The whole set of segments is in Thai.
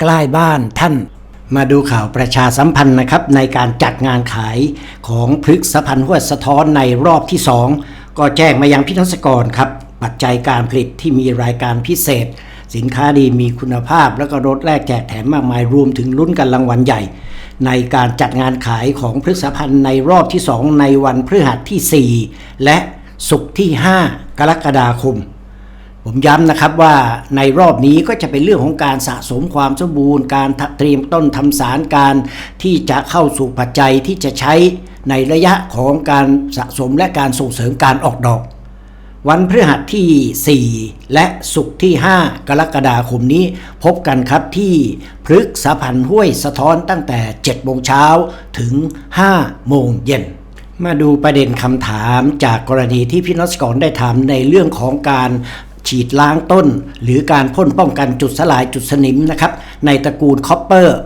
ใกล้บ้านท่านมาดูข่าวประชาสัมพันธ์นะครับ ในการจัดงานขายของพฤกษพันธ์ห้วสะท้อนในรอบที่ 2 ก็แจ้งมายังพิทักษกรครับ ปัจจัยการผลิตที่มีรายการพิเศษ สินค้าดีมีคุณภาพ แล้วก็ลดแลกแจกแถมมากมายรวมถึงลุ้นกันรางวัลใหญ่ ในการจัดงานขายของพฤกษพันธ์ในรอบที่ 2 ในวันพฤหัสที่ 4 และศุกร์ที่ 5 กรกฎาคม ผมย้ำนะครับว่าในรอบนี้ก็จะเป็นเรื่องของการสะสมความสมบูรณ์ การเตรียมต้นทำสารการที่จะเข้าสู่ปัจจัยที่จะใช้ในระยะของการสะสมและการส่งเสริมการออกดอก วันพฤหัสที่ 4 และศุกร์ที่ 5 กรกฎาคมนี้พบกันครับที่พฤกษพันธ์ห้วยสะท้อนตั้งแต่ 7 โมงเช้าถึง 5 โมงเย็นมาดูประเด็นคำถามจากกรณีที่พี่นอสกรได้ถามในเรื่องของการ ฉีดล้างต้น หรือการพ่นป้องกันจุดสลายจุดสนิมนะครับในตระกูลคอปเปอร์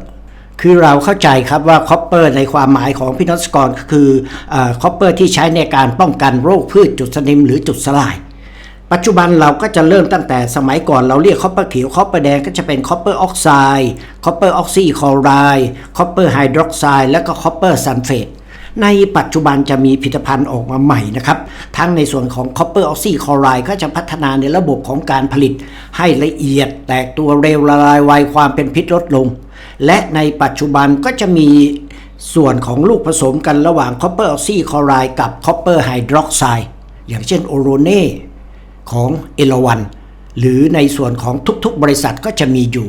คือเราเข้าใจครับว่าคอปเปอร์ในความหมายของพี่นอสกรก็คือคอปเปอร์ที่ใช้ในการป้องกันโรคพืชจุดสนิมหรือจุดสลาย ปัจจุบันเราก็จะเริ่มตั้งแต่สมัยก่อนเราเรียกคอปเปอร์เขียวคอปเปอร์แดงก็จะเป็นคอปเปอร์ออกไซด์คอปเปอร์ออกซีคลอไรด์คอปเปอร์ไฮดรอกไซด์และก็คอปเปอร์ซัลเฟต ในปัจจุบันจะมีผลิตภัณฑ์ออกมาใหม่นะครับ ทั้งในส่วนของคอปเปอร์ออกซีคลอไรด์ก็จะพัฒนาในระบบของการผลิตให้ละเอียด แตกตัวเร็วละลายไวความเป็นพิษลดลง และในปัจจุบันก็จะมีส่วนของลูกผสมกันระหว่างคอปเปอร์ออกซีคลอไรด์กับคอปเปอร์ไฮดรอกไซด์อย่างเช่นโอโรเน่ของเอราวันหรือในส่วนของทุกๆบริษัทก็จะมีอยู่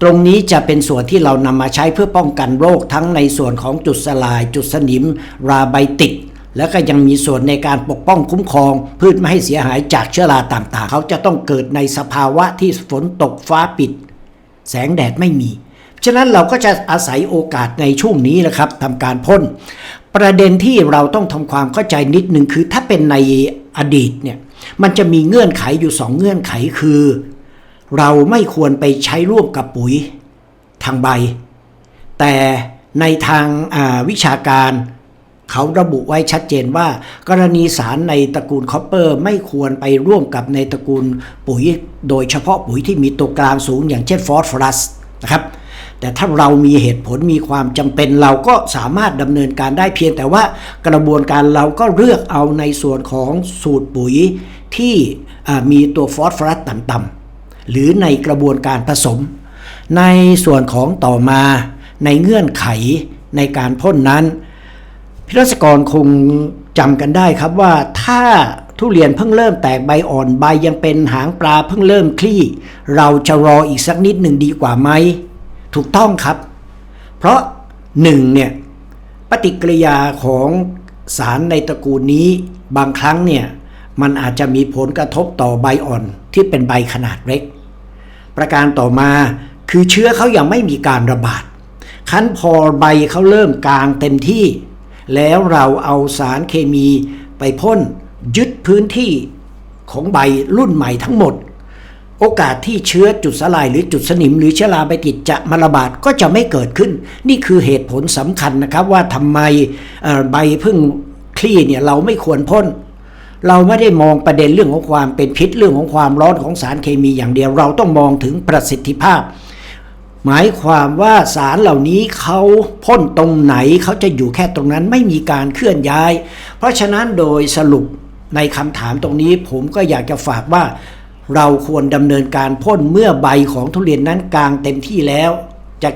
ตรงนี้จะเป็นส่วนที่เรานำมาใช้เพื่อป้องกันโรคทั้งในส่วนของจุดสลาย จุดสนิม ราไบติก แล้วก็ยังมีส่วนในการปกป้องคุ้มครอง พืชไม่ให้เสียหายจากเชื้อราต่างๆ เขาจะต้องเกิดในสภาวะที่ฝนตกฟ้าปิด แสงแดดไม่มี ฉะนั้นเราก็จะอาศัยโอกาสในช่วงนี้นะครับทำการพ่น ประเด็นที่เราต้องทำความเข้าใจนิดหนึ่งคือถ้าเป็นในอดีตเนี่ยมันจะมีเงื่อนไขอยู่สองเงื่อนไขคือ เราไม่ควรไปใช้ร่วมกับปุ๋ยทางใบ แต่ในทางาวิชาการเขาระบุไว้ชัดเจนว่า กรณีสารในตระกูลคอปเปอร์ ไม่ควรไปร่วมกับในตระกูลปุ๋ย โดยเฉพาะปุ๋ยที่มีตัวกลางสูงอย่างเช่นฟอสฟอรัสนะครับแต่ถ้าเรามีเหตุผลมีความจำเป็นเราก็สามารถดำเนินการได้เพียงแต่ว่ากระบวนการเราก็เลือกเอาในส่วนของสูตรปุ๋ยที่มีตัวฟอสฟอรัสต่ำๆ หรือในกระบวนการผสม ในส่วนของต่อมาในเงื่อนไขในการพ่นนั้น พิรัศกรคงจำกันได้ครับว่าถ้าทุเรียนเพิ่งเริ่มแตกใบอ่อนใบยังเป็นหางปลาเพิ่งเริ่มคลี่ เราจะรออีกสักนิดหนึ่งดีกว่าไหม ถูกต้องครับ เพราะหนึ่งเนี่ยปฏิกิริยาของสารในตระกูลนี้บางครั้งเนี่ย มันอาจจะมีผลกระทบต่อใบอ่อนที่เป็นใบขนาดเล็ก ประการต่อมาคือเชื้อเขายังไม่มีการระบาดคันพอใบเขาเริ่มกลางเต็มที่ แล้วเราเอาสารเคมีไปพ่นยึดพื้นที่ของใบรุ่นใหม่ทั้งหมด โอกาสที่เชื้อจุดสลายหรือจุดสนิม หรือเชื้อราใบติดจะมาระบาดก็จะไม่เกิดขึ้น นี่คือเหตุผลสำคัญนะครับว่าทำไมใบพึ่งคลี่เนี่ยเราไม่ควรพ่น เราไม่ได้มองประเด็นเรื่องของความเป็นพิษเรื่องของความร้อนของสารเคมีอย่างเดียว เราต้องมองถึงประสิทธิภาพ หมายความว่าสารเหล่านี้เขาพ่นตรงไหนเขาจะอยู่แค่ตรงนั้นไม่มีการเคลื่อนย้าย เพราะฉะนั้นโดยสรุปในคำถามตรงนี้ผมก็อยากจะฝากว่า เราควรดำเนินการพ่นเมื่อใบของทุเรียนนั้นกลางเต็มที่แล้วจะ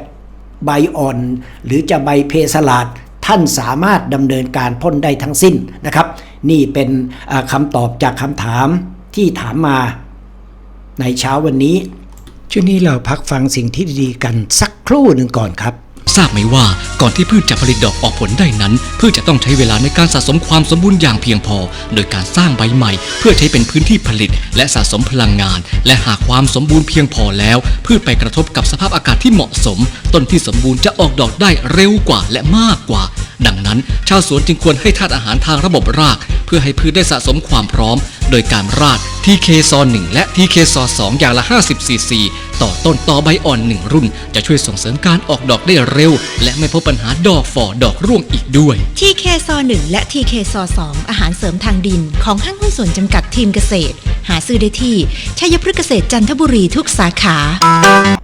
ใบอ่อนหรือจะใบเพสลาดท่านสามารถดำเนินการพ่นได้ทั้งสิ้นนะครับ นี่เป็นคำตอบจากคำถามที่ถามมาในเช้าวันนี้ ช่วงนี้เราพักฟังสิ่งที่ดีๆกันสักครู่หนึ่งก่อนครับทราบไหมว่าก่อนที่พืชจะผลิตดอกออกผลได้นั้น พืชจะต้องใช้เวลาในการสะสมความสมบูรณ์อย่างเพียงพอ โดยการสร้างใบใหม่ เพื่อใช้เป็นพื้นที่ผลิต และสะสมพลังงาน และหากความสมบูรณ์เพียงพอแล้ว พืชไปกระทบกับสภาพอากาศที่เหมาะสม ต้นที่สมบูรณ์จะออกดอกได้เร็วกว่าและมากกว่า ดังนั้น ชาวสวนจึงควรให้ธาตุอาหารทางระบบราก เพื่อให้พืชได้สะสมความพร้อม โดยการราด TK ซอ1และ TK ซอ2อย่างละ 50ซีซีต่อต้นต่อใบอ่อน 1 รุ่น จะช่วยส่งเสริมการออกดอกได้เร็ว และไม่พบปัญหาดอกฝ่อดอกร่วงอีกด้วย TK ซอ1และ TK ซอ2อาหารเสริมทางดิน ของห้างหุ้นส่วนจำกัดทีมเกษตร หาซื้อได้ที่ชัยพฤกษเกษตรจันทบุรีทุกสาขา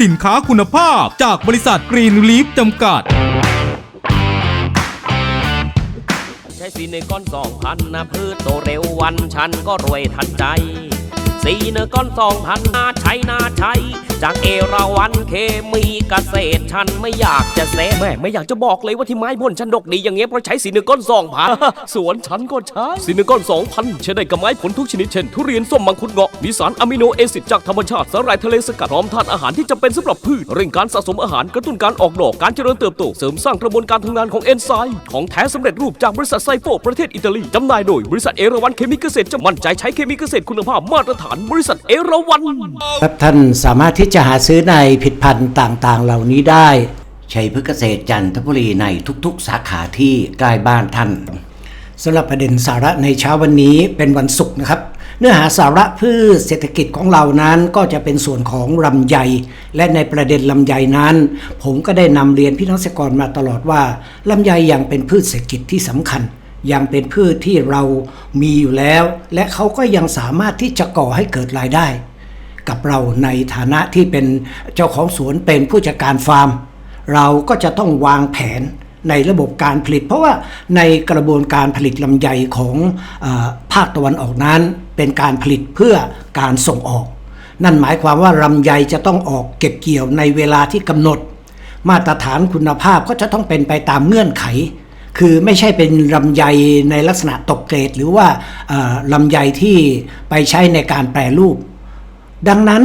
สินค้าคุณภาพจากบริษัทกรีนลีฟจำกัด ใช้สีเนก้อนสองพันนะพืชโตเร็ววันฉันก็รวยทันใจ สีเนก้อนสองพันนาใช้นาใช้ จากเอราวันเคมีเกษตรฉันไม่อยากจะเซฟแม่ไม่อยากจะบอกเลยว่าที่ไม้พ่นฉันดกดีอย่างเงี้ยเพราะใช้สีเนื้อก้อนสองพันสวนฉันก็ใช้สีเนื้อก้อนสองพันใช้ได้กับไม้ผลทุกชนิดเช่นทุเรียนส้มมังคุดเงาะมีสารอะมิโนแอซิดจากธรรมชาติสาหร่ายทะเลสกัดพร้อมธาตุอาหารที่จำเป็นสำหรับพืชเร่งการสะสมอาหารกระตุ้นการออกดอกการเจริญเติบโตเสริมสร้างกระบวนการทำงานของเอนไซม์ของแท้สำเร็จรูปจากบริษัทไซโฟประเทศอิตาลีจำหน่ายโดยบริษัทเอราวันเคมีเกษตรจะมั่นใจใช้เคมีเกษตรคุณภาพมาตรฐานบริษัทเอราวันครับท่านสามารถที่จะหาซื้อในผลิตภัณฑ์ต่างๆ เหล่านี้ได้ชัยพฤกษ์เกษตรจันทบุรีในทุกๆ สาขาที่ใกล้บ้านท่านสำหรับประเด็นสาระในเช้าวันนี้เป็นวันศุกร์นะครับ เนื้อหาสาระพืชเศรษฐกิจของเรานั้นก็จะเป็นส่วนของลำไย และในประเด็นลำไยนั้น ผมก็ได้นำเรียนพี่น้องเกษตรกรมาตลอดว่าลำไยยังเป็นพืชเศรษฐกิจที่สำคัญยังเป็นพืชที่เรามีอยู่แล้ว และเขาก็ยังสามารถที่จะก่อให้เกิดรายได้ กับเราในฐานะที่เป็นเจ้าของสวนเป็นผู้จัดการฟาร์ม เราก็จะต้องวางแผนในระบบการผลิต เพราะว่าในกระบวนการผลิตลำไยของอภาคตะวันออกนั้น เป็นการผลิตเพื่อการส่งออก นั่นหมายความว่าลำไยจะต้องออกเก็บเกี่ยวในเวลาที่กำหนด มาตรฐานคุณภาพก็จะต้องเป็นไปตามเงื่อนไข คือไม่ใช่เป็นลำไยในลักษณะตกเกรด หรือว่าลำไยที่ไปใช้ในการแปรรูป ดังนั้น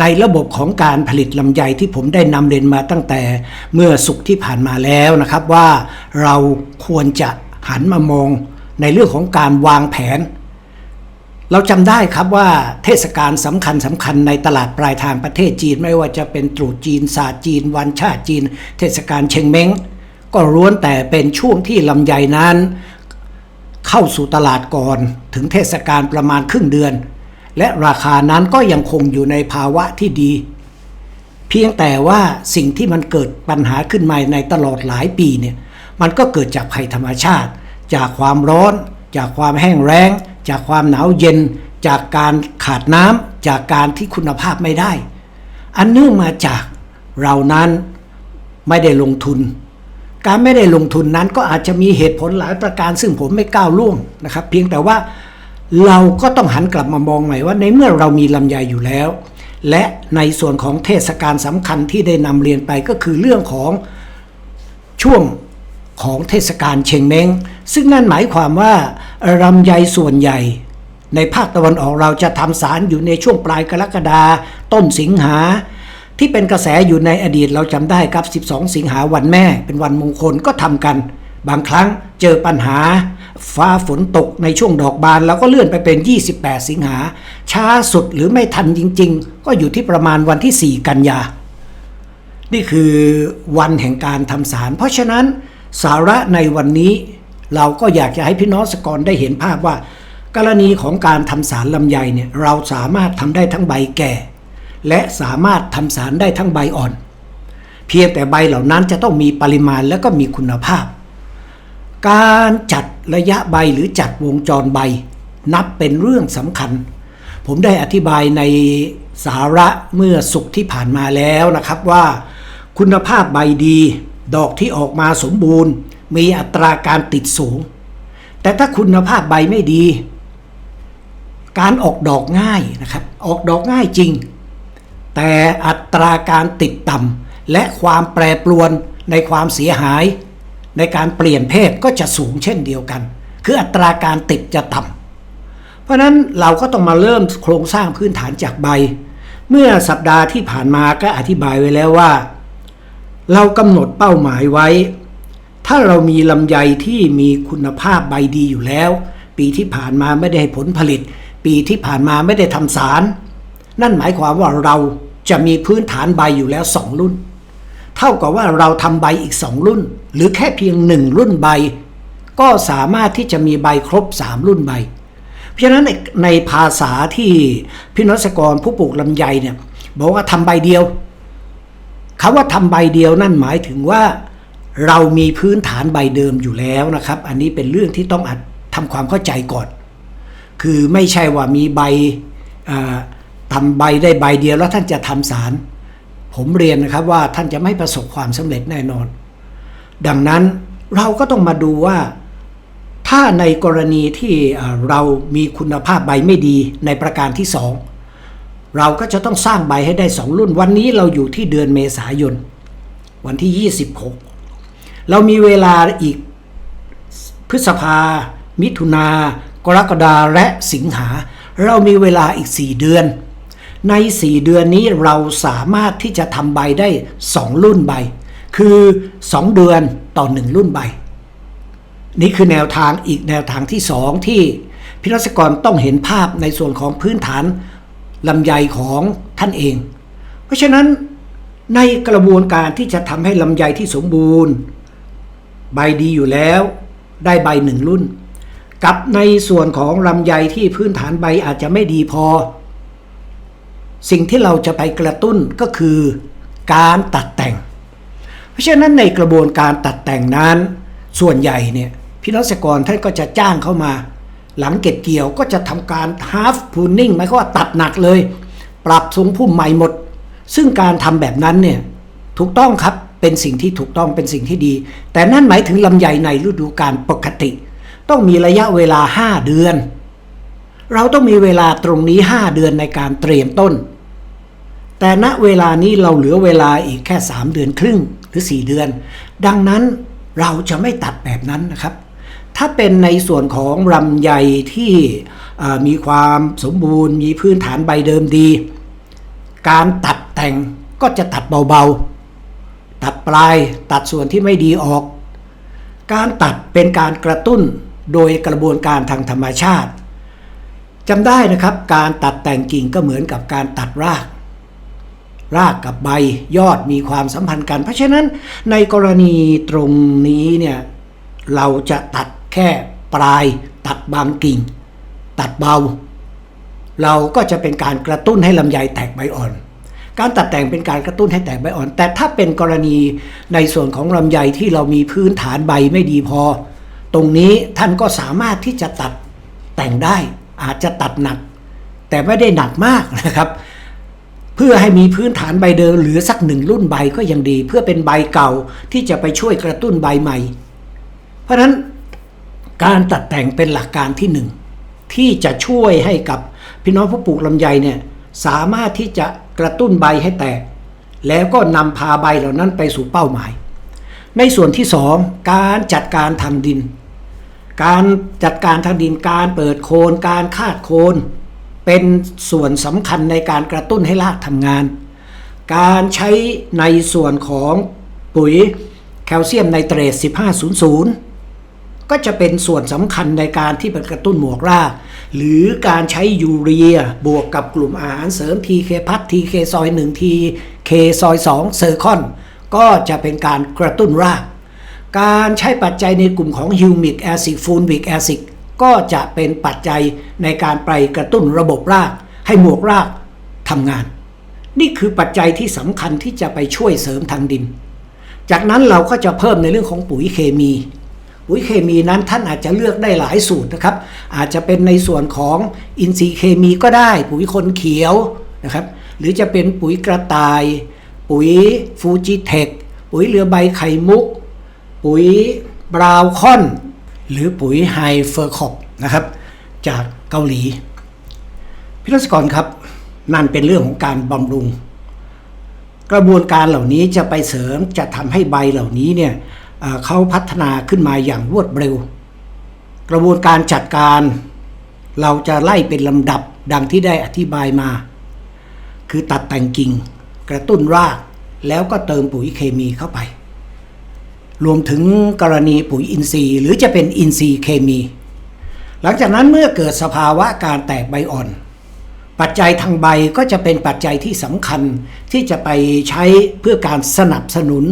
ในระบบของการผลิตลำไยที่ผมได้นำเรียนมาตั้งแต่เมื่อสุกที่ผ่านมาแล้วนะครับว่าเราควรจะหันมามองในเรื่องของการวางแผน เราจำได้ครับว่าเทศกาลสำคัญสำคัญในตลาดปลายทางประเทศจีน ไม่ว่าจะเป็นตรุษจีนศาสตร์จีน วันชาติจีน เทศกาลเชงเม้งก็ล้วนแต่เป็นช่วงที่ลำไยนั้น เข้าสู่ตลาดก่อนถึงเทศกาลประมาณครึ่งเดือน และราคานั้นก็ยังคงอยู่ในภาวะที่ดี เพียงแต่ว่าสิ่งที่มันเกิดปัญหาขึ้นมาในตลอดหลายปีเนี่ยมันก็เกิดจากภัยธรรมชาติ จากความร้อน จากความแห้งแล้ง จากความหนาวเย็น จากการขาดน้ำจากการที่คุณภาพไม่ได้ อันเนื่องมาจากเรานั้นไม่ได้ลงทุน การไม่ได้ลงทุนนั้นก็อาจจะมีเหตุผลหลายประการซึ่งผมไม่ก้าวล่วงนะครับ เพียงแต่ว่า เราก็ต้องหันกลับมามองใหม่ว่าในเมื่อเรามีลำไยอยู่แล้ว และในส่วนของเทศกาลสำคัญที่ได้นำเรียนไปก็คือเรื่องของช่วงของเทศกาลเชงเม้งซึ่งนั่นหมายความว่าลำไยส่วนใหญ่ ในภาคตะวันออกเราจะทำสารอยู่ในช่วงปลายกรกฎาต้นสิงหาที่เป็นกระแสอยู่ในอดีตเราจำได้ครับ 12 สิงหาวันแม่ เป็นวันมงคลก็ทำกัน บางครั้งเจอปัญหา ฟ้าฝนตกในช่วงดอกบานเราก็เลื่อนไปเป็น 28 สิงหา ช้าสุดหรือไม่ทันจริง ๆ ก็อยู่ที่ประมาณวันที่ 4 กันยา นี่คือวันแห่งการทำสาร เพราะฉะนั้นสาระในวันนี้เราก็อยากจะให้พี่น้องสกรได้เห็นภาพว่า กรณีของการทำสารลำไยเนี่ยเราสามารถทำได้ทั้งใบแก่ และสามารถทำสารได้ทั้งใบอ่อน เพียงแต่ใบเหล่านั้นจะต้องมีปริมาณและก็มีคุณภาพ การจัดระยะใบหรือจัดวงจรใบ นับเป็นเรื่องสำคัญ ผมได้อธิบายในสาระเมื่อสุกที่ผ่านมาแล้วนะครับว่า คุณภาพใบดี ดอกที่ออกมาสมบูรณ์ มีอัตราการติดสูง แต่ถ้าคุณภาพใบไม่ดี การออกดอกง่ายนะครับ ออกดอกง่ายจริง แต่อัตราการติดต่ำและความแปรปรวนในความเสียหาย ในการเปลี่ยนเพศก็จะสูงเช่นเดียวกัน คืออัตราการติดจะต่ำเพราะนั้นเราก็ต้องมาเริ่มโครงสร้างพื้นฐานจากใบ เมื่อสัปดาห์ที่ผ่านมาก็อธิบายไว้แล้วว่า เรากำหนดเป้าหมายไว้ ถ้าเรามีลำไยที่มีคุณภาพใบดีอยู่แล้ว ปีที่ผ่านมาไม่ได้ให้ผลผลิต ปีที่ผ่านมาไม่ได้ทำสาร นั่นหมายความว่าเราจะมีพื้นฐานใบอยู่แล้วสองรุ่น เท่ากับว่าเราทำใบอีก 2 รุ่น หรือแค่เพียง 1 รุ่นใบ ก็สามารถที่จะมีใบครบ 3 รุ่นใบ เพราะฉะนั้นในภาษาที่พี่นศกรผู้ปลูกลำไยเนี่ยบอกว่าทำใบเดียวคำว่าทำใบเดียวนั่นหมายถึงว่า เรามีพื้นฐานใบเดิมอยู่แล้วนะครับ อันนี้เป็นเรื่องที่ต้องอทำความเข้าใจก่อน คือไม่ใช่ว่ามีใบทำใบได้ใบเดียวแล้วท่านจะทำสาร ผมเรียนนะครับว่าท่านจะไม่ประสบความสำเร็จแน่นอน ดังนั้นเราก็ต้องมาดูว่า ถ้าในกรณีที่เรามีคุณภาพใบไม่ดีในประการที่สองเราก็จะต้องสร้างใบให้ได้สองรุ่น วันนี้เราอยู่ที่เดือนเมษายน วันที่ 26 เรามีเวลาอีกพฤษภา มิถุนากรกฎาและสิงหา เรามีเวลาอีก 4 เดือน ใน 4 เดือนนี้เราสามารถที่จะทำใบได้ 2 รุ่นใบ คือ 2 เดือนต่อ 1 รุ่นใบ นี่คือแนวทางอีกแนวทางที่สองที่พิรัศกรต้องเห็นภาพในส่วนของพื้นฐานลำไยของท่านเอง เพราะฉะนั้นในกระบวนการที่จะทำให้ลำไยที่สมบูรณ์ ใบดีอยู่แล้ว ได้ใบหนึ่งรุ่น กับในส่วนของลำไยที่พื้นฐานใบอาจจะไม่ดีพอ สิ่งที่เราจะไปกระตุ้นก็คือการตัดแต่ง เพราะฉะนั้นในกระบวนการตัดแต่งนั้น ส่วนใหญ่เนี่ยพี่น้องเกษตรกรท่านก็จะจ้างเข้ามา หลังเก็บเกี่ยวก็จะทำการ half pruning หมายความว่าตัดหนักเลย ปรับทรงพุ่มใหม่หมด ซึ่งการทำแบบนั้นเนี่ยถูกต้องครับเป็นสิ่งที่ถูกต้องเป็นสิ่งที่ดี แต่นั่นหมายถึงลำไยในฤดูกาลปกติ ต้องมีระยะเวลา 5 เดือน เราต้องมีเวลาตรงนี้ 5 เดือนในการเตรียมต้น แต่ณเวลานี้เราเหลือเวลาอีกแค่ 3 เดือนครึ่งหรือ 4 เดือน ดังนั้นเราจะไม่ตัดแบบนั้นนะครับ ถ้าเป็นในส่วนของลำไยที่มีความสมบูรณ์มีพื้นฐานใบเดิมดี การตัดแต่งก็จะตัดเบาๆ ตัดปลายตัดส่วนที่ไม่ดีออก การตัดเป็นการกระตุ้นโดยกระบวนการทางธรรมชาติจำได้นะครับการตัดแต่งกิ่งก็เหมือนกับการตัดราก รากกับใบยอดมีความสัมพันธ์กัน เพราะฉะนั้นในกรณีตรงนี้เนี่ยเราจะตัดแค่ปลายตัดบางกิ่ง ตัดเบา เราก็จะเป็นการกระตุ้นให้ลำไยแตกใบอ่อน การตัดแต่งเป็นการกระตุ้นให้แตกใบอ่อน แต่ถ้าเป็นกรณีในส่วนของลำไยที่เรามีพื้นฐานใบไม่ดีพอ ตรงนี้ท่านก็สามารถที่จะตัดแต่งได้อาจจะตัดหนัก แต่ไม่ได้หนักมากนะครับ เพื่อให้มีพื้นฐานใบเดิมเหลือสักหนึ่งรุ่นใบก็ยังดี เพื่อเป็นใบเก่าที่จะไปช่วยกระตุ้นใบใหม่ เพราะฉะนั้นการตัดแต่งเป็นหลักการที่หนึ่งที่จะช่วยให้กับพี่น้องผู้ปลูกลำไยเนี่ยสามารถที่จะกระตุ้นใบให้แตก แล้วก็นำพาใบเหล่านั้นไปสู่เป้าหมาย ในส่วนที่สองการจัดการทางดิน การจัดการทางดินการเปิดโคน การคาดโคน เป็นส่วนสำคัญในการกระตุ้นให้รากทำงาน การใช้ในส่วนของปุ๋ยแคลเซียมไนเตรต 1500 ก็จะเป็นส่วนสำคัญในการที่เป็นกระตุ้นหมวกราก หรือการใช้ยูเรียบวกกับกลุ่มอาหารเสริม TK พัท TK ซอย1 TK ซอย2เซอร์คอน ก็จะเป็นการกระตุ้นราก การใช้ปัจจัยในกลุ่มของฮิวมิกแอซิดฟูลวิกแอซิด ก็จะเป็นปัจจัยในการไปกระตุ้นระบบราก ให้หมวกรากทำงาน นี่คือปัจจัยที่สำคัญที่จะไปช่วยเสริมทางดิน จากนั้นเราก็จะเพิ่มในเรื่องของปุ๋ยเคมี ปุ๋ยเคมีนั้นท่านอาจจะเลือกได้หลายสูตรนะครับ อาจจะเป็นในส่วนของอินทรีย์เคมีก็ได้ ปุ๋ยคนเขียวนะครับ หรือจะเป็นปุ๋ยกระต่าย ปุ๋ยฟูจิเทคปุ๋ยเรือใบไข่มุก ปุ๋ยบราวคอน หรือปุ๋ยไฮเฟอร์คอปนะครับจากเกาหลีพี่รัศกรครับนั่นเป็นเรื่องของการบำรุง กระบวนการเหล่านี้จะไปเสริมจะทำให้ใบเหล่านี้เนี่ยเขาพัฒนาขึ้นมาอย่างรวดเร็ว กระบวนการจัดการเราจะไล่เป็นลำดับดังที่ได้อธิบายมา คือตัดแต่งกิ่ง กระตุ้นราก แล้วก็เติมปุ๋ยเคมีเข้าไป รวมถึงกรณีปุ๋ยอินทรีย์หรือจะเป็นอินทรีย์เคมี หลังจากนั้นเมื่อเกิดสภาวะการแตกใบอ่อน ปัจจัยทางใบก็จะเป็นปัจจัยที่สำคัญที่จะไปใช้เพื่อการสนับสนุน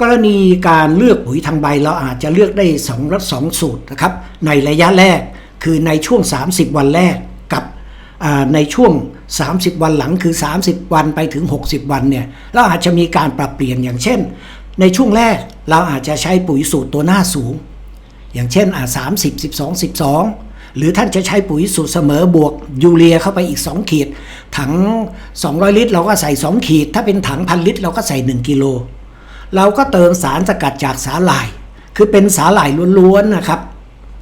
กรณีการเลือกปุ๋ยทางใบเราอาจจะเลือกได้2รัสองสูตรนะครับในระยะแรกคือในช่วง 30 วันแรกกับในช่วง 30 วันหลังคือ 30 วันไปถึง 60 วันเนี่ยเราอาจจะมีการปรับเปลี่ยนอย่างเช่น ในช่วงแรกเราอาจจะใช้ปุ๋ยสูตรตัวหน้าสูง อย่างเช่นอ่า30 12 12หรือท่านจะใช้ปุ๋ยสูตรเสมอบวกยูเรียเข้าไปอีก 2 ขีด ถัง 200 ลิตร เราก็ใส่ 2 ขีด ถ้าเป็นถังพันลิตร เราก็ใส่ 1 กิโล เราก็เติมสารสกัดจากสาหร่าย คือเป็นสาหร่ายล้วนๆนะครับ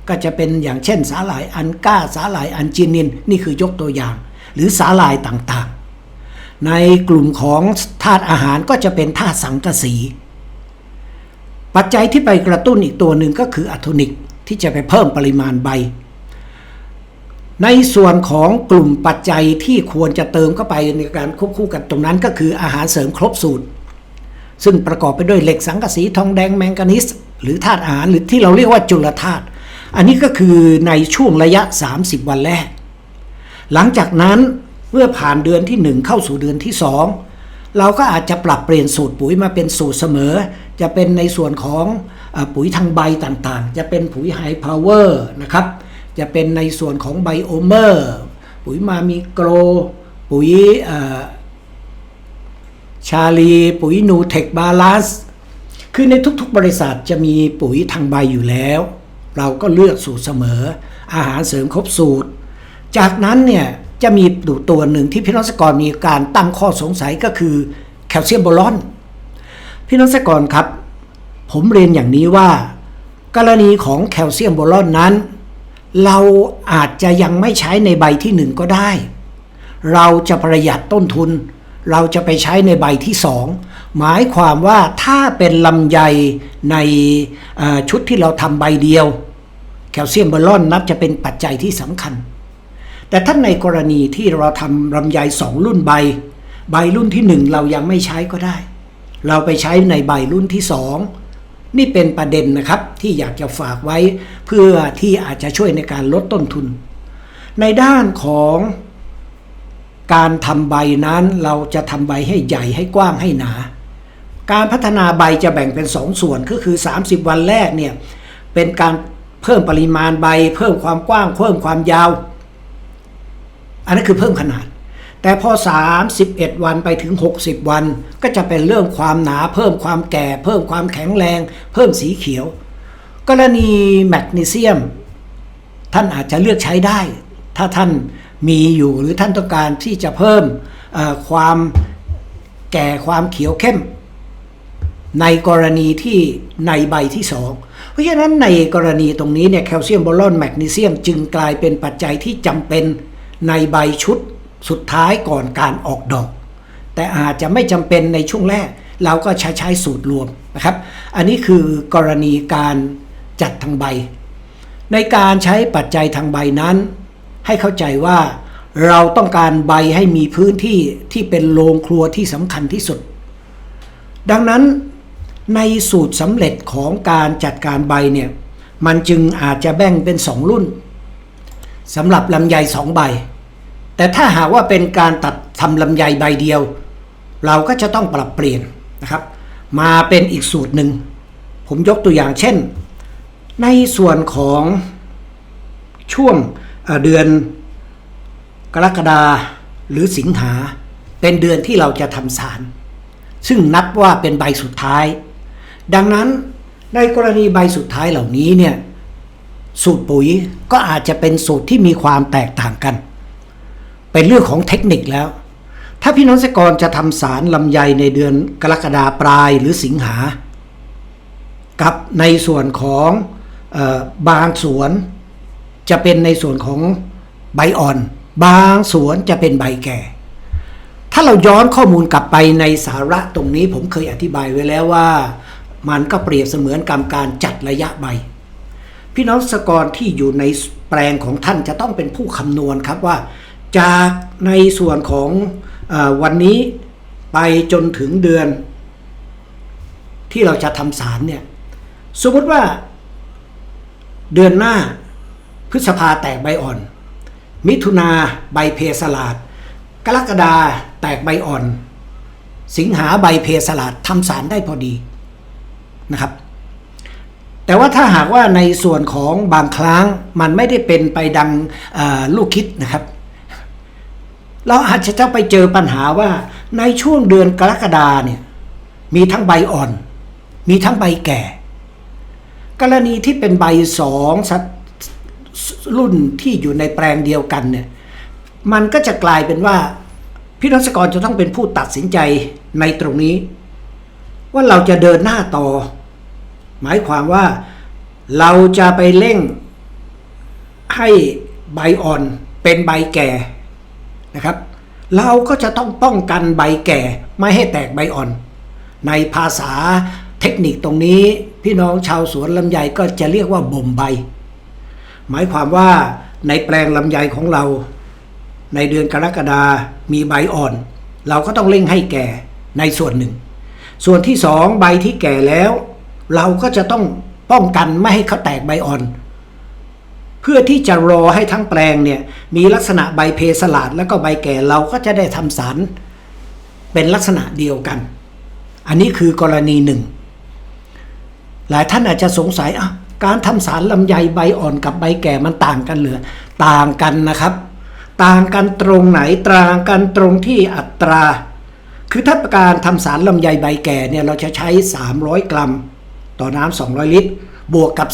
ก็จะเป็นอย่างเช่นสาหร่ายอันก้าสาหร่ายอันจินิน นี่คือยกตัวอย่าง หรือสาหร่ายต่างๆ ในกลุ่มของธาตุอาหารก็จะเป็นธาตุสังกะสี ปัจจัยที่ไปกระตุ้นอีกตัวหนึ่งก็คืออะโทนิกที่จะไปเพิ่มปริมาณใบ ในส่วนของกลุ่มปัจจัยที่ควรจะเติมเข้าไปในการควบคู่กันตรงนั้นก็คืออาหารเสริมครบสูตร ซึ่งประกอบไปด้วยเหล็กสังกะสีทองแดงแมงกานิส หรือธาตุอาหารหรือที่เราเรียกว่าจุลธาตุอันนี้ก็คือในช่วงระยะ 30 วันแรก หลังจากนั้นเมื่อผ่านเดือนที่ 1 เข้าสู่เดือนที่ 2 เราก็อาจจะปรับเปลี่ยนสูตรปุ๋ยมาเป็นสูตรเสมอ จะเป็นในส่วนของอปุ๋ยทางใบต่างๆ จะเป็นปุ๋ยไฮพาวเวอร์นะครับ จะเป็นในส่วนของไบโอเมอร์ ปุ๋ยมามีโกร ปุ๋ยชาลี ปุ๋ยนูเทคบาลานซ์คือในทุกๆบริษัทจะมีปุ๋ยทางใบอยู่แล้ว เราก็เลือกสูตรเสมอ อาหารเสริมครบสูตร จากนั้นเนี่ย จะมีดูตัวหนึ่งที่พี่น้องสกรมีการตั้งข้อสงสัยก็คือแคลเซียมโบรอน พี่น้องสกรครับ ผมเรียนอย่างนี้ว่า กรณีของแคลเซียมโบรอนนั้น เราอาจจะยังไม่ใช้ในใบที่หนึ่งก็ได้ เราจะประหยัดต้นทุน เราจะไปใช้ในใบที่สองหมายความว่าถ้าเป็นลำไยในชุดที่เราทำใบเดียว แคลเซียมบอลอนนับจะเป็นปัจจัยที่สำคัญ แต่ถ้านในกรณีที่เราทำลำไยสองรุ่นใบ ใบรุ่นที่หนึ่งเรายังไม่ใช้ก็ได้ เราไปใช้ในใบรุ่นที่สองนี่เป็นประเด็นนะครับที่อยากจะฝากไว้เพื่อที่อาจจะช่วยในการลดต้นทุน ในด้านของการทำใบนั้นเราจะทำใบให้ใหญ่ให้กว้างให้หนา การพัฒนาใบจะแบ่งเป็นสองส่วนก็คือ 30 วันแรกเนี่ยเป็นการเพิ่มปริมาณใบ เพิ่มความกว้างเพิ่มความยาว อันนั้นคือเพิ่มขนาด แต่พอ 31 วันไปถึง 60 วัน ก็จะเป็นเรื่องความหนา เพิ่มความแก่ เพิ่มความแข็งแรง เพิ่มสีเขียว กรณีแมกนีเซียม ท่านอาจจะเลือกใช้ได้ ถ้าท่านมีอยู่หรือท่านต้องการที่จะเพิ่มความแก่ความเขียวเข้ม ในกรณีที่ในใบที่สองเพราะฉะนั้นในกรณีตรงนี้เนี่ยแคลเซียมบอลอนแมกนีเซียมจึงกลายเป็นปัจจัยที่จำเป็น ในใบชุดสุดท้ายก่อนการออกดอก แต่อาจจะไม่จำเป็นในช่วงแรก เราก็ใช้ใช้สูตรรวมนะครับ อันนี้คือกรณีการจัดทางใบ ในการใช้ปัจจัยทางใบนั้น ให้เข้าใจว่าเราต้องการใบให้มีพื้นที่ที่เป็นโรงครัวที่สำคัญที่สุด ดังนั้นในสูตรสำเร็จของการจัดการใบเนี่ย มันจึงอาจจะแบ่งเป็นสองรุ่น สำหรับลำไยสองใบ แต่ถ้าหากว่าเป็นการตัดทำลำไยใบเดียว เราก็จะต้องปรับเปลี่ยนนะครับ มาเป็นอีกสูตรหนึ่ง ผมยกตัวอย่างเช่น ในส่วนของช่วงเดือนกรกฎาหรือสิงหาเป็นเดือนที่เราจะทำสาร ซึ่งนับว่าเป็นใบสุดท้าย ดังนั้นในกรณีใบสุดท้ายเหล่านี้เนี่ย สูตรปุ๋ยก็อาจจะเป็นสูตรที่มีความแตกต่างกัน เป็นเรื่องของเทคนิคแล้ว ถ้าพี่น้องเกษตรกรจะทำสารลำไยในเดือนกรกฎาปลายหรือสิงหา กับในส่วนของออบางสวนจะเป็นในส่วนของใบอ่อน บางสวนจะเป็นใบแก่ ถ้าเราย้อนข้อมูลกลับไปในสาระตรงนี้ผมเคยอธิบายไว้แล้วว่า มันก็เปรียบเสมือนกับการจัดระยะใบ พี่น้องเกรที่อยู่ในแปลงของท่านจะต้องเป็นผู้คำนวณครับว่า จากในส่วนของอวันนี้ไปจนถึงเดือน ที่เราจะทำสารเนี่ยสมมติว่า เดือนหน้าพฤษภาแตกใบอ่อน มิถุนาใบเพสลาด กรกฎาแตกใบอ่อน สิงหาใบเพสลาดทำสารได้พอดีนะครับ แต่ว่าถ้าหากว่าในส่วนของบางครั้งมันไม่ได้เป็นไปดังลูกคิดนะครับ เราอาจจะต้องไปเจอปัญหาว่าในช่วงเดือนกรกฎาเนี่ยมีทั้งใบอ่อน มีทั้งใบแก่ กรณีที่เป็นใบสองสัตรุ่นที่อยู่ในแปลงเดียวกันเนี่ยมันก็จะกลายเป็นว่าพี่นศกรจะต้องเป็นผู้ตัดสินใจในตรงนี้ ว่าเราจะเดินหน้าต่อ หมายความว่าเราจะไปเร่งให้ใบอ่อนเป็นใบแก่นะครับ เราก็จะต้องป้องกันใบแก่ ไม่ให้แตกใบอ่อน ในภาษาเทคนิคตรงนี้พี่น้องชาวสวนลำไยก็จะเรียกว่าบ่มใบ หมายความว่าในแปลงลำไยของเรา ในเดือนกรกฎามีใบอ่อน เราก็ต้องเร่งให้แก่ในส่วนหนึ่ง ส่วนที่สองใบที่แก่แล้ว เราก็จะต้องป้องกันไม่ให้เขาแตกใบอ่อน เพื่อที่จะรอให้ทั้งแปลงเนี่ยมีลักษณะใบเพสลาดแล้วก็ใบแก่เราก็จะได้ทำสาร เป็นลักษณะเดียวกัน อันนี้คือกรณีหนึ่ง หลายท่านอาจจะสงสัยอะการทำสารลำไยใบอ่อนกับใบแก่มันต่างกันเหรือต่างกันนะครับ ต่างกันตรงไหนต่างกันตรงที่อัตรา คือถ้าการทำสารลำไยใบแก่เนี่ยเราจะใช้ 300 กรัม ต่อน้ำ200 ลิตร บวกกับ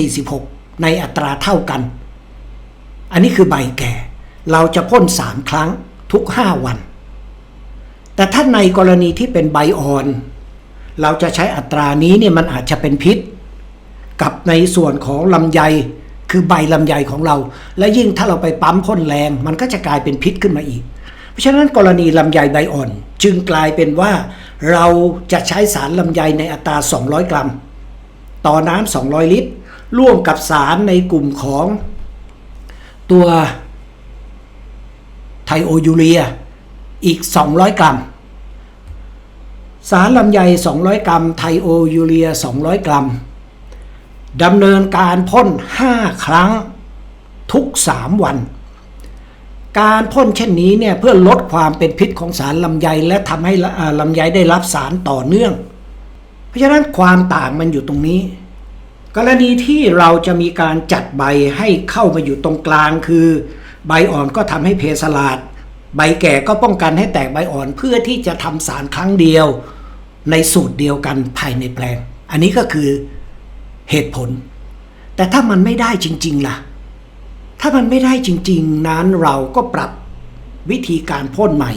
13046 ในอัตราเท่ากัน อันนี้คือใบแก่ เราจะพ่น 3 ครั้งทุก 5 วัน แต่ถ้าในกรณีที่เป็นใบอ่อน เราจะใช้อัตรานี้เนี่ยมันอาจจะเป็นพิษ กับในส่วนของลำไยคือใบลำไยของเรา และยิ่งถ้าเราไปปั๊มพ่นแรง มันก็จะกลายเป็นพิษขึ้นมาอีก เพราะฉะนั้นกรณีลำไยใบอ่อนจึงกลายเป็นว่า เราจะใช้สารลำไยในอัตรา 200 กรัม ต่อน้ำ200 ลิตร ร่วมกับสารในกลุ่มของตัวไทโอยูเรียอีก 200 กรัม สารลำไย 200 กรัม ไทโอยูเรีย 200 กรัมดำเนินการพ่น 5 ครั้งทุก 3 วัน การพ่นเช่นนี้เนี่ยเพื่อลดความเป็นพิษของสารลำไยและทำให้ลำไยได้รับสารต่อเนื่อง เพราะฉะนั้นความต่างมันอยู่ตรงนี้ กรณีที่เราจะมีการจัดใบให้เข้ามาอยู่ตรงกลางคือ ใบอ่อนก็ทำให้เพสลาด ใบแก่ก็ป้องกันให้แตกใบอ่อนเพื่อที่จะทำสารครั้งเดียว ในสูตรเดียวกันภายในแปลง อันนี้ก็คือเหตุผล แต่ถ้ามันไม่ได้จริง ๆ ล่ะ ถ้ามันไม่ได้จริง ๆ นั้นเราก็ปรับวิธีการพ่นใหม่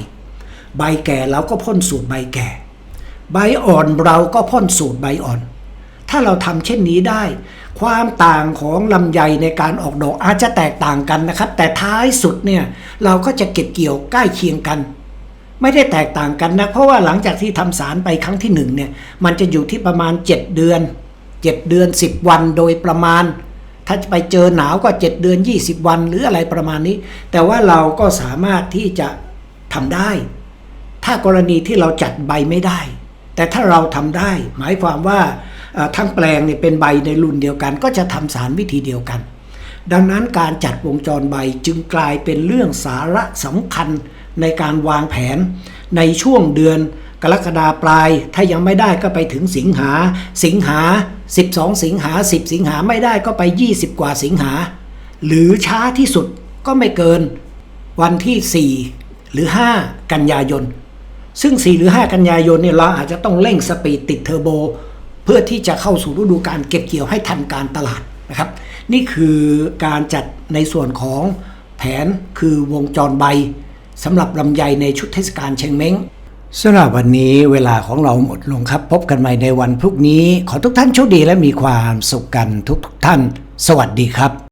ใบแก่เราก็พ่นสูตรใบแก่ ใบอ่อนเราก็พ่นสูตรใบอ่อน ถ้าเราทำเช่นนี้ได้ ความต่างของลำไยในการออกดอกอาจจะแตกต่างกันนะครับ แต่ท้ายสุดเนี่ยเราก็จะเก็บเกี่ยวใกล้เคียงกันไม่ได้แตกต่างกันนะ เพราะว่าหลังจากที่ทำสารไปครั้งที่หนึ่งเนี่ยมันจะอยู่ที่ประมาณ 7 เดือน 7 เดือน 10 วันโดยประมาณ ถ้าไปเจอหนาวก็ 7 เดือน 20 วันหรืออะไรประมาณนี้ แต่ว่าเราก็สามารถที่จะทำได้ ถ้ากรณีที่เราจัดใบไม่ได้ แต่ถ้าเราทำได้ หมายความว่าทั้งแปลงเนี่ยเป็นใบในรุ่นเดียวกัน ก็จะทำสารวิธีเดียวกัน ดังนั้นการจัดวงจรใบจึงกลายเป็นเรื่องสาระสำคัญในการวางแผนในช่วงเดือน กรกฎาปลาย ถ้ายังไม่ได้ก็ไปถึงสิงหา สิงหา 12 สิงหา 10 สิงหาไม่ได้ก็ไป 20 กว่าสิงหา หรือช้าที่สุดก็ไม่เกิน วันที่ 4 หรือ 5 กันยายน ซึ่ง 4 หรือ 5 กันยายนเนี่ยเราอาจจะต้องเร่งสปีดติดเทอร์โบ เพื่อที่จะเข้าสู่ฤดูการเก็บเกี่ยวให้ทันการตลาดนะครับ นี่คือการจัดในส่วนของแผนคือวงจรใบสำหรับลำไยในชุดเทศกาลเชงเม้ง สำหรับวันนี้เวลาของเราหมดลงครับ พบกันใหม่ในวันพรุ่งนี้ ขอทุกท่านโชคดีและมีความสุขกันทุกท่าน สวัสดีครับ